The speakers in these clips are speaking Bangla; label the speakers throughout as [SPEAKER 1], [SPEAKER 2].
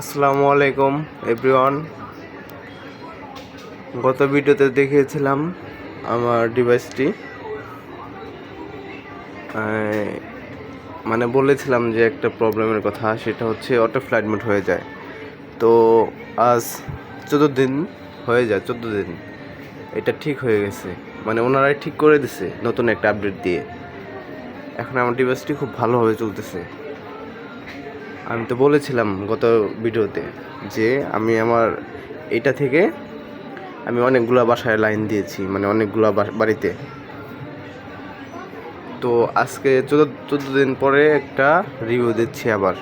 [SPEAKER 1] আসসালামু আলাইকুম এভরিওয়ান গত ভিডিওতে দেখিয়েছিলাম আমার ডিভাইসটি মানে বলেছিলাম যে একটা প্রবলেমের কথা, সেটা হচ্ছে অটো ফ্লাইট মোড হয়ে যায়। তো আজ চোদ্দ দিন হয়ে যায়, চোদ্দ দিন। এটা ঠিক হয়ে গেছে। মানে ওনারাই ঠিক করে দিছে নতুন একটা আপডেট দিয়ে। এখন আমার ডিভাইসটি খুব ভালোভাবে চলতেছে। আমি তো বলেছিলাম গত ভিডিওতে যে আমি আমার এটা থেকে আমি অনেকগুলো বাসায় লাইন দিয়েছি মানে অনেকগুলো বাড়িতে। তো আজকে চোদ্দ, চোদ্দ দিন পরে একটা রিভিউ দিচ্ছি আবার।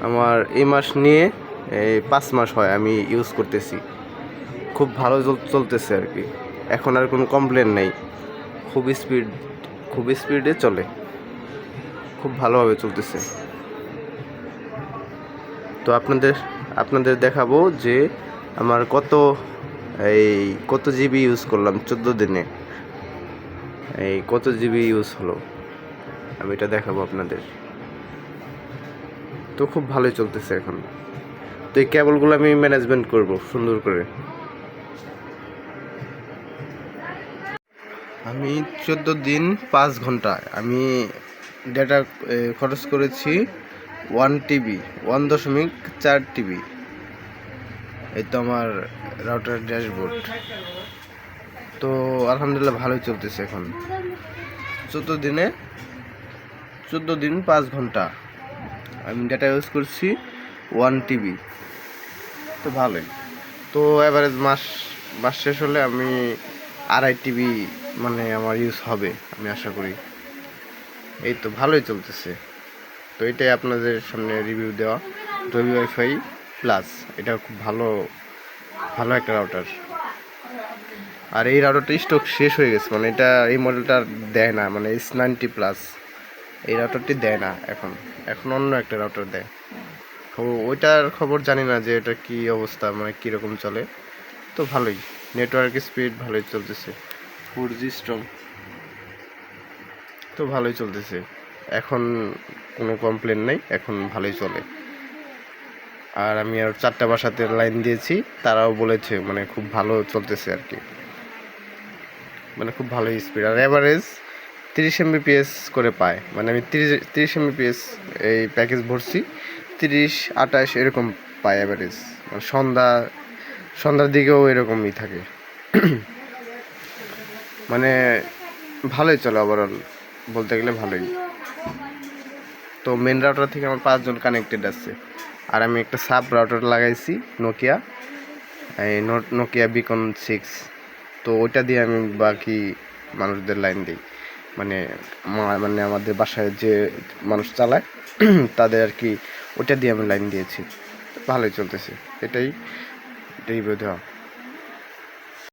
[SPEAKER 1] আমার এই মাস নিয়ে এই পাঁচ মাস হয় আমি ইউজ করতেছি। খুব ভালো চল- চলতেছে আর কি। এখন আর কোনো কমপ্লেন নেই। খুব স্পিড খুব স্পিডে চলে। খুব ভালোভাবে চলতেছে। তো আপনাদের আপনাদের দেখাবো যে আমার কত, এই কত জিবি ইউজ করলাম চোদ্দ দিনে। এই কত জিবি ইউজ হলো? আমি এটা দেখাবো আপনাদের। তো খুব ভালোই চলতেছে এখন। তো এই কেবলগুলো আমি ম্যানেজমেন্ট করব, সুন্দর করে। আমি চোদ্দ দিন পাঁচ ঘণ্টা আমি ডেটা খরচ করেছি ওয়ান টিবি, ওয়ান দশমিক চার টিবি। এই তো আমার রাউটার ড্যাশবোর্ড তো আলহামদুলিল্লাহ ভালোই চলতেছে এখন। চোদ্দ দিনে, চোদ্দ দিন পাঁচ ঘণ্টা আমি ডেটা ইউজ করছি ওয়ান টিবি। তো ভালোই। তো অ্যাভারেজ মাস মাস শেষ হলে আমি আড়াই টিবি মানে আমার ইউজ হবে, আমি আশা করি। এই তো ভালোই চলতেছে। তো এটাই আপনাদের সামনে রিভিউ দেওয়া রবি ওয়াইফাই প্লাস এটা খুব ভালো ভালো একটা রাউটার আর এই রাউটারটা স্টক শেষ হয়ে গেছে মানে এটা এই মডেলটা দেয় না মানে এস নাইনটি প্লাস এই রাউটারটি দেয় না এখন এখন অন্য একটা রাউটার দেয়। ওইটার খবর জানি না যে এটা কি অবস্থা মানে কীরকম চলে। তো ভালোই নেটওয়ার্ক স্পিড ভালোই চলতেছে। ফোর জি স্ট্রং তো ভালোই চলতেছে। এখন কোনো কমপ্লেন নেই, এখন ভালোই চলে। আর আমি আর চারটা বাসাতে লাইন দিয়েছি, তারাও বলেছে মানে খুব ভালো চলতেছে আর কি। মানে খুব ভালো স্পিড আর অ্যাভারেজ তিরিশ এমবিপিএস করে পায়। মানে আমি তিরিশ তিরিশ এমবিপিএস এই প্যাকেজ ভরছি, তিরিশ, আঠাশ এরকম পায় অ্যাভারেজ মানে সন্ধ্যা, সন্ধ্যার দিকেও এরকমই থাকে। মানে ভালোই চলে ওভারঅল বলতে গেলে ভালোই। তো মেন রাউটার থেকে আমার পাঁচজন কানেক্টেড আছে। আর আমি একটা সাব রাউটার লাগাইছি নোকিয়া এই নোকিয়া বিকন সিক্স তো ওইটা দিয়ে আমি বাকি মানুষদের লাইন দিই। মানে মানে আমাদের বাসায় যে মানুষ চালায়, তাদের আর কি, ওইটা দিয়ে আমি লাইন দিয়েছি। ভালোই চলতেছে। এটাই এটাই বোধ